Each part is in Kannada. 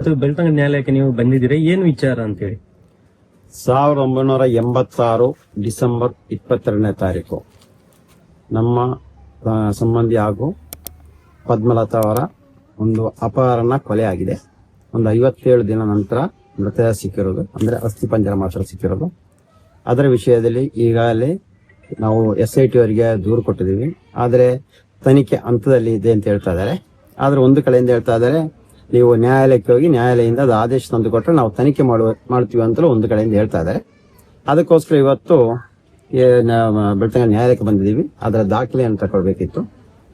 ಇದು ಬೆಳ್ತಂಗಡಿ ನ್ಯಾಯಾಲಯಕ್ಕೆ ನೀವು ಬಂದಿದ್ದೀರಾ? ಏನು ವಿಚಾರ ಅಂತೇಳಿ? ಸಾವಿರದ ಒಂಬೈನೂರ ಎಂಬತ್ತಾರು ಡಿಸೆಂಬರ್ ಇಪ್ಪತ್ತೆರಡನೇ ತಾರೀಕು. ನಮ್ಮ ಸಂಬಂಧಿ ಹಾಗೂ ಪದ್ಮಲತಾ ಅವರ ಒಂದು ಅಪಹರಣ ಕೊಲೆ ಆಗಿದೆ. ಒಂದು ಐವತ್ತೇಳು ದಿನ ನಂತರ ಮೃತದೇಹ ಸಿಕ್ಕಿರೋದು, ಅಂದ್ರೆ ಅಸ್ಥಿ ಪಂಜರ ಮಾತ್ರ ಸಿಕ್ಕಿರೋದು. ಅದರ ವಿಷಯದಲ್ಲಿ ಈಗಾಗಲೇ ನಾವು ಎಸ್ ಐ ಟಿ ಅವರಿಗೆ ದೂರು ಕೊಟ್ಟಿದ್ದೀವಿ. ಆದರೆ ತನಿಖೆ ಹಂತದಲ್ಲಿ ಇದೆ ಅಂತ ಹೇಳ್ತಾ ಇದ್ದಾರೆ. ಆದ್ರೆ ಒಂದು ಕಡೆಯಿಂದ ಹೇಳ್ತಾ ಇದ್ದಾರೆ ನೀವು ನ್ಯಾಯಾಲಯಕ್ಕೆ ಹೋಗಿ ನ್ಯಾಯಾಲಯದಿಂದ ಅದು ಆದೇಶ ತಂದು ಕೊಟ್ಟರೆ ನಾವು ತನಿಖೆ ಮಾಡುವ ಮಾಡ್ತೀವಿ ಅಂತಲೂ ಒಂದು ಕಡೆಯಿಂದ ಹೇಳ್ತಾ ಇದ್ದಾರೆ. ಅದಕ್ಕೋಸ್ಕರ ಇವತ್ತು ಬೆಳ್ತಂಗ ನ್ಯಾಯಾಲಯಕ್ಕೆ ಬಂದಿದ್ದೀವಿ. ಅದರ ದಾಖಲೆಯನ್ನು ತಗೊಳ್ಬೇಕಿತ್ತು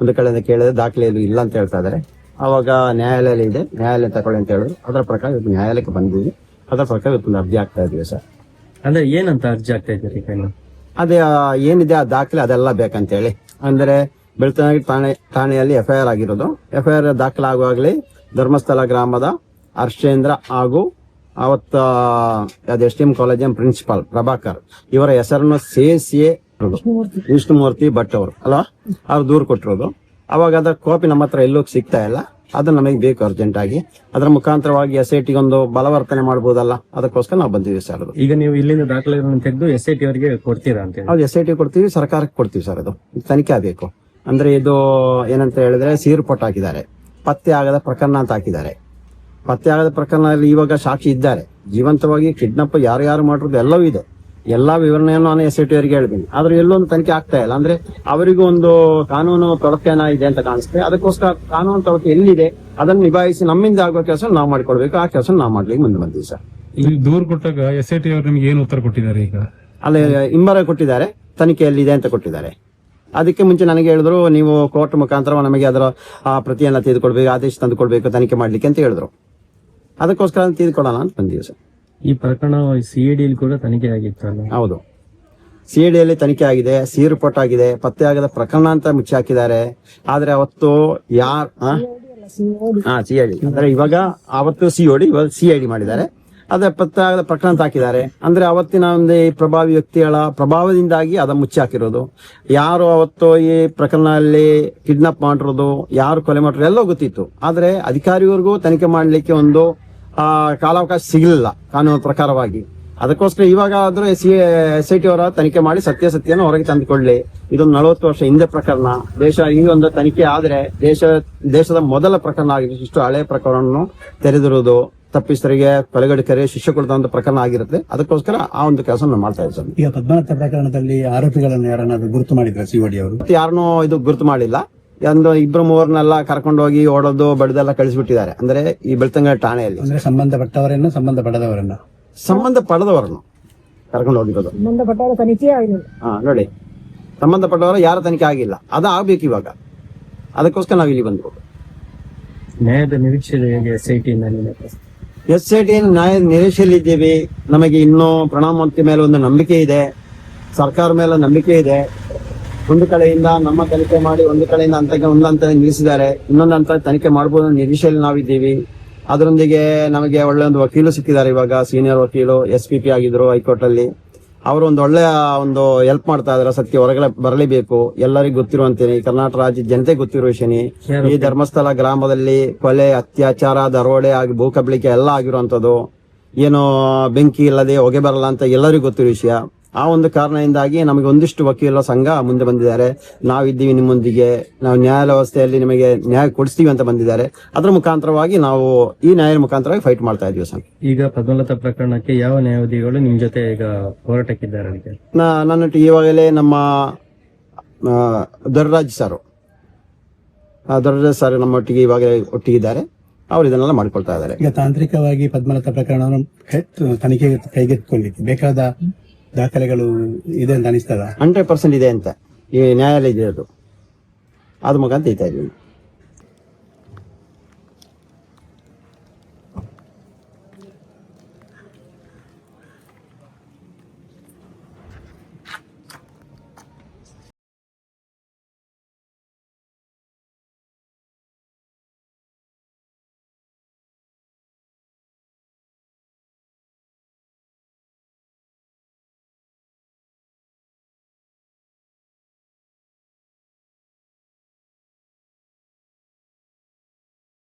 ಒಂದು ಕಡೆಯಿಂದ ಕೇಳಿದ್ರೆ ದಾಖಲೆ ಇಲ್ಲ ಅಂತ ಹೇಳ್ತಾ ಇದ್ದಾರೆ. ಆವಾಗ ನ್ಯಾಯಾಲಯ ಇದೆ. ನ್ಯಾಯಾಲಯ ತಗೊಳ್ಳಿ ಅಂತ ಹೇಳಿದ್ರು. ಅದರ ಪ್ರಕಾರ ಇವತ್ತು ನ್ಯಾಯಾಲಯಕ್ಕೆ ಬಂದಿದ್ದೀವಿ. ಅದರ ಪ್ರಕಾರ ಇವತ್ತು ಒಂದು ಅರ್ಜಿ ಆಗ್ತಾ ಇದೀವಿ ಸರ್. ಅಂದ್ರೆ ಏನಂತ ಅರ್ಜಿ ಆಗ್ತಾ ಇದ್ದೀರಿ? ಅದೇ ಏನಿದೆ ಆ ದಾಖಲೆ ಅದೆಲ್ಲ ಬೇಕಂತೇಳಿ. ಅಂದ್ರೆ ಬೆಳ್ತಂಗಡಿ ಠಾಣೆ ಠಾಣೆಯಲ್ಲಿ ಎಫ್ ಐ ಆರ್ ಆಗಿರೋದು. ಎಫ್ ಐ ಆರ್ ದಾಖಲಾಗುವಾಗಲೇ ಧರ್ಮಸ್ಥಳ ಗ್ರಾಮದ ಹರ್ಷೇಂದ್ರ ಹಾಗೂ ಅವತ್ತ ಅದು ಎಸ್ ಟಿ ಎಂ ಕಾಲೇಜಿನ ಪ್ರಿನ್ಸಿಪಾಲ್ ಪ್ರಭಾಕರ್ ಇವರ ಹೆಸರನ್ನು ಸೇರಿಸಿಯೇ ವಿಷ್ಣುಮೂರ್ತಿ. ಭಟ್ ಅವರು ಅಲ್ವಾ? ಅವ್ರು ದೂರು ಕೊಟ್ಟಿರೋದು. ಅವಾಗ ಅದರ ಕಾಪಿ ನಮ್ಮ ಹತ್ರ ಎಲ್ಲೂ ಸಿಗ್ತಾ ಇಲ್ಲ. ಅದು ನಮಗೆ ಬೇಕು ಅರ್ಜೆಂಟ್ ಆಗಿ. ಅದರ ಮುಖಾಂತರವಾಗಿ ಎಸ್ ಐ ಟಿಗೊಂದು ಒಂದು ಬಲವರ್ತನೆ ಮಾಡಬಹುದಲ್ಲ ಅದಕ್ಕೋಸ್ಕರ ನಾವು ಬಂದಿದ್ದೀವಿ ಸರ್ ಅದು. ಈಗ ನೀವು ಇಲ್ಲಿಂದ ದಾಖಲೆಗಳನ್ನು ತೆಗೆದು ಎಸ್ ಐ ಟಿ ಅವರಿಗೆ ಕೊಡ್ತೀರಾ ಅಂತ ಎಸ್ ಐ ಟಿ ಕೊಡ್ತೀವಿ ಸರ್ಕಾರಕ್ಕೆ ಕೊಡ್ತೀವಿ ಸರ್ ಅದು. ತನಿಖೆ ಆಗಬೇಕು. ಅಂದ್ರೆ ಇದು ಏನಂತ ಹೇಳಿದ್ರೆ ಸೀರುಪಟ್ಟು ಹಾಕಿದ್ದಾರೆ. ಪತ್ತೆ ಆಗದ ಪ್ರಕರಣ ಅಂತ ಹಾಕಿದ್ದಾರೆ. ಪತ್ತೆ ಆಗದ ಪ್ರಕರಣದಲ್ಲಿ ಇವಾಗ ಸಾಕ್ಷಿ ಇದ್ದಾರೆ. ಜೀವಂತವಾಗಿ ಕಿಡ್ನಾಪ್ ಯಾರು ಯಾರು ಮಾಡಿರೋದು ಎಲ್ಲವೂ ಇದೆ. ಎಲ್ಲಾ ವಿವರಣೆಯನ್ನು ನಾನು ಎಸ್ ಐ ಟಿ ಅವರಿಗೆ ಹೇಳ್ತೀನಿ. ಆದ್ರೆ ಎಲ್ಲೊಂದು ತನಿಖೆ ಆಗ್ತಾ ಇಲ್ಲ. ಅಂದ್ರೆ ಅವರಿಗೂ ಒಂದು ಕಾನೂನು ತೊಡಕೇನ ಇದೆ ಅಂತ ಕಾಣಿಸುತ್ತೆ. ಅದಕ್ಕೋಸ್ಕರ ಕಾನೂನು ತೊಡಕೆ ಎಲ್ಲಿದೆ? ಅದನ್ನು ನಿಭಾಯಿಸಿ ನಮ್ಮಿಂದ ಆಗೋ ಕೆಲಸ ನಾವು ಮಾಡ್ಕೊಳ್ಬೇಕು. ಆ ಕೆಲಸ ನಾವು ಮಾಡ್ಲಿಕ್ಕೆ ಮುಂದೆ ಬಂದಿವಿ ಸರ್. ಇಲ್ಲಿ ದೂರು ಕೊಟ್ಟಾಗ ಎಸ್ ಐ ಟಿ ಅವರು ನಿಮ್ಗೆ ಏನು ಉತ್ತರ ಕೊಟ್ಟಿದ್ದಾರೆ ಈಗ? ಅಲ್ಲಿ ಇಂಬರ ಕೊಟ್ಟಿದ್ದಾರೆ. ತನಿಖೆಯಲ್ಲಿದೆ ಅಂತ ಕೊಟ್ಟಿದ್ದಾರೆ. ಅದಕ್ಕೆ ಮುಂಚೆ ನನಗೆ ಹೇಳಿದ್ರು ನೀವು ಕೋರ್ಟ್ ಮುಖಾಂತರ ನಮಗೆ ಅದರ ಆ ಪ್ರತಿಯನ್ನ ತೆಗೆದುಕೊಳ್ಬೇಕು ಆದೇಶ ತಂದುಕೊಳ್ಬೇಕು ತನಿಖೆ ಮಾಡ್ಲಿಕ್ಕೆ ಅಂತ ಹೇಳಿದ್ರು. ಅದಕ್ಕೋಸ್ಕರ ತೀದ್ಕೊಡೋಣ ತೆಗೆದುಕೊಡೋಣ ಅಂತ ಬಂದಿವೆ ಸರ್. ಈ ಪ್ರಕರಣ ಸಿ ಎ ಡಿಲಿ ಕೂಡ ತನಿಖೆ ಆಗಿತ್ತು ಹೌದು. ಸಿ ಡಿಯಲ್ಲಿ ತನಿಖೆ ಆಗಿದೆ ಸಿ ರಿಪೋರ್ಟ್ ಆಗಿದೆ ಪತ್ತೆ ಆಗದ ಪ್ರಕರಣ ಅಂತ ಮುಚ್ಚಿ ಹಾಕಿದ್ದಾರೆ. ಆದ್ರೆ ಅವತ್ತು ಯಾರ್ ಆ? ಹಾ ಸಿ ಐ ಡಿ ಅಂದ್ರೆ ಇವಾಗ ಅವತ್ತು ಸಿ ಡಿ ಇವಾಗ ಸಿ ಐ ಡಿ ಮಾಡಿದ್ದಾರೆ. ಅದೇ ಪತ್ತೆ ಪ್ರಕರಣ ಹಾಕಿದ್ದಾರೆ. ಅಂದ್ರೆ ಅವತ್ತಿನ ಒಂದು ಪ್ರಭಾವಿ ವ್ಯಕ್ತಿಗಳ ಪ್ರಭಾವದಿಂದಾಗಿ ಅದ ಮುಚ್ಚಿ ಹಾಕಿರೋದು. ಯಾರು ಅವತ್ತು ಈ ಪ್ರಕರಣದಲ್ಲಿ ಕಿಡ್ನಾಪ್ ಮಾಡಿರೋದು ಯಾರು ಕೊಲೆ ಮಾಡಿರೋದು ಎಲ್ಲೋ ಗೊತ್ತಿತ್ತು. ಆದ್ರೆ ಅಧಿಕಾರಿಗಳಿಗೂ ತನಿಖೆ ಮಾಡಲಿಕ್ಕೆ ಒಂದು ಆ, ಕಾಲಾವಕಾಶ ಸಿಗಲಿಲ್ಲ ಕಾನೂನು ಪ್ರಕಾರವಾಗಿ. ಅದಕ್ಕೋಸ್ಕರ ಇವಾಗ ಆದ್ರೂ ಸಿ ಎಸ್ ಐ ಟಿ ಅವರ ತನಿಖೆ ಮಾಡಿ ಸತ್ಯಾಸತ್ಯನ ಹೊರಗೆ ತಂದುಕೊಳ್ಳಿ. ಇದೊಂದು ನಲವತ್ತು ವರ್ಷ ಹಿಂದೆ ಪ್ರಕರಣ. ದೇಶ ಈ ಒಂದು ತನಿಖೆ ಆದ್ರೆ ದೇಶ ದೇಶದ ಮೊದಲ ಪ್ರಕರಣ ಆಗಿದೆ ಇಷ್ಟು ಹಳೆ ಪ್ರಕರಣವನ್ನು ತೆರೆದಿರುವುದು. ತಪ್ಪಿಸ್ತರಿಗೆ ಕೊಲೆಗಡಿಕರೆ ಶಿಕ್ಷೆ ಒಂದು ಪ್ರಕರಣ ಆಗಿರುತ್ತೆ. ಅದಕ್ಕೋಸ್ಕರ ಆ ಒಂದು ಕೆಲಸ ಮಾಡ್ತಾ ಇದ್ದೀವಿ ಸರ್. ಈಗ ಪದ್ಮನಾಥ ಪ್ರಕರಣದಲ್ಲಿ ಆರೋಪಿಗಳನ್ನು ಯಾರನ್ನಾದ್ರೂ ಗುರುತು ಮಾಡಿದ್ರೆ ಸಿಒಡಿ ಅವರು? ಮತ್ತೆ ಯಾರನ್ನೂ ಇದು ಗುರುತು ಮಾಡಿಲ್ಲ. ಒಂದು ಇಬ್ರು ಮೂವರ್ನೆಲ್ಲ ಕರ್ಕೊಂಡು ಹೋಗಿ ಓಡೋದು ಬಡ್ದೆಲ್ಲ ಕಳಿಸ್ಬಿಟ್ಟಿದ್ದಾರೆ. ಅಂದ್ರೆ ಈ ಬೆಳ್ತಂಗ ಠಾಣೆಯಲ್ಲಿ. ಅಂದ್ರೆ ಸಂಬಂಧಪಟ್ಟವರನ್ನ ಸಂಬಂಧಪಡದವರನ್ನ? ಸಂಬಂಧ ಪಡೆದವರನ್ನು ಕರ್ಕೊಂಡು ಹೋಗಿರೋದು. ಸಂಬಂಧಪಟ್ಟವರ ತನಿಖೆ ಆಗಿಲ್ಲ ಹಾ ನೋಡಿ. ಸಂಬಂಧಪಟ್ಟವರ ಯಾರ ತನಿಖೆ ಆಗಿಲ್ಲ. ಅದು ಆಗ್ಬೇಕು ಇವಾಗ. ಅದಕ್ಕೋಸ್ಕರ ನಾವು ಇಲ್ಲಿ ಬಂದ್ಬಿಟ್ಟು. ನ್ಯಾಯದ ನಿರೀಕ್ಷೆ ಸೈಟಿಯಿಂದ ಹೇಗೆ ಎಸ್ ಐ ಟಿ ನಲ್ಲಿ? ಎಸ್ ಐ ಟಿ ನ್ಯಾಯ ನಿರೀಕ್ಷೆಯಲ್ಲಿದ್ದೀವಿ. ನಮಗೆ ಇನ್ನೂ ಪ್ರಣಾಮಂತ್ರಿ ಮೇಲೆ ಒಂದು ನಂಬಿಕೆ ಇದೆ. ಸರ್ಕಾರ ಮೇಲೆ ನಂಬಿಕೆ ಇದೆ. ಒಂದು ಕಡೆಯಿಂದ ನಮ್ಮ ತನಿಖೆ ಮಾಡಿ, ಒಂದು ಕಡೆಯಿಂದ ಅಂತ ಒಂದು ಹಂತ ನಿಲ್ಲಿಸಿದ್ದಾರೆ. ಇನ್ನೊಂದು ಹಂತ ತನಿಖೆ ಮಾಡಬಹುದು ನಿರೀಕ್ಷೆಯಲ್ಲಿ ನಾವಿದ್ದೀವಿ. ಅದರೊಂದಿಗೆ ನಮಗೆ ಒಳ್ಳೆ ಒಂದು ವಕೀಲು ಸಿಕ್ಕಿದ್ದಾರೆ ಇವಾಗ, ಸೀನಿಯರ್ ವಕೀಲು, ಎಸ್ ಪಿ ಪಿ ಆಗಿದ್ರು ಹೈಕೋರ್ಟ್ ಅಲ್ಲಿ ಅವರು ಒಂದು ಒಳ್ಳೆಯ ಒಂದು ಹೆಲ್ಪ್ ಮಾಡ್ತಾ ಇದಾರೆ. ಸತ್ಯ ಹೊರಗಡೆ ಬರಲೇಬೇಕು. ಎಲ್ಲರಿಗೂ ಗೊತ್ತಿರುವಂತೆ ಕರ್ನಾಟಕ ರಾಜ್ಯದ ಜನತೆ ಗೊತ್ತಿರುವ ವಿಷಯನೇ. ಈ ಧರ್ಮಸ್ಥಳ ಗ್ರಾಮದಲ್ಲಿ ಕೊಲೆ, ಅತ್ಯಾಚಾರ, ದರೋಡೆ ಆಗಿ ಭೂಕಬಳಿಕೆ ಎಲ್ಲ ಆಗಿರುವಂತದ್ದು. ಏನು ಬೆಂಕಿ ಇಲ್ಲದೆ ಹೊಗೆ ಬರಲ್ಲ ಅಂತ ಎಲ್ಲರಿಗೂ ಗೊತ್ತಿರೋ ವಿಷಯ. ಆ ಒಂದು ಕಾರಣದಿಂದಾಗಿ ನಮಗೆ ಒಂದಿಷ್ಟು ವಕೀಲರ ಸಂಘ ಮುಂದೆ ಬಂದಿದ್ದಾರೆ. ನಾವಿದ್ದೀವಿ ನಿಮ್ಮೊಂದಿಗೆ. ನಾವು ನ್ಯಾಯಾಲಯ ವ್ಯವಸ್ಥೆಯಲ್ಲಿ ನಿಮಗೆ ನ್ಯಾಯ ಕೊಡಿಸ್ತೀವಿ ಅಂತ ಬಂದಿದ್ದಾರೆ. ಅದರ ಮುಖಾಂತರವಾಗಿ ನಾವು ಈ ನ್ಯಾಯದ ಮುಖಾಂತರವಾಗಿ ಫೈಟ್ ಮಾಡ್ತಾ ಇದೀವಿ ಸರ್. ಈಗ ಪದ್ಮಲತಾ ಪ್ರಕರಣಕ್ಕೆ ಯಾವ ನ್ಯಾಯವಾದಿಗಳು ನಿಮ್ ಜೊತೆ ಈಗ ಹೋರಾಟಕ್ಕಿದ್ದಾರೆ ನನ್ನೊಟ್ಟಿಗೆ ಇವಾಗಲೇ ನಮ್ಮ ದೊರರಾಜ್ ಸರ್. ದೊರರಾಜ್ ಸರ್ ನಮ್ಮೊಟ್ಟಿಗೆ ಇವಾಗಲೇ ಒಟ್ಟಿಗಿದ್ದಾರೆ. ಅವರು ಇದನ್ನೆಲ್ಲ ಮಾಡ್ಕೊಳ್ತಾ ಇದ್ದಾರೆ. ಈಗ ತಾಂತ್ರಿಕವಾಗಿ ಪದ್ಮಲತಾ ಪ್ರಕರಣವನ್ನು ಕೈ- ತನಿಖೆಗೆ ಕೈಗೆತ್ತಿಕೊಳ್ಳಿಕ್ಕೆ ಬೇಕಾದ ದಾಖಲೆಗಳು ಇದೆ ಅಂತ ಅನಿಸ್ತದ? ಹಂಡ್ರೆಡ್ ಪರ್ಸೆಂಟ್ ಇದೆ ಅಂತ. ಈ ನ್ಯಾಯಾಲಯ ಇದೆ. ಅದು ಮುಖಾಂತರ ಇದ್ತಾ ಇದೀವಿ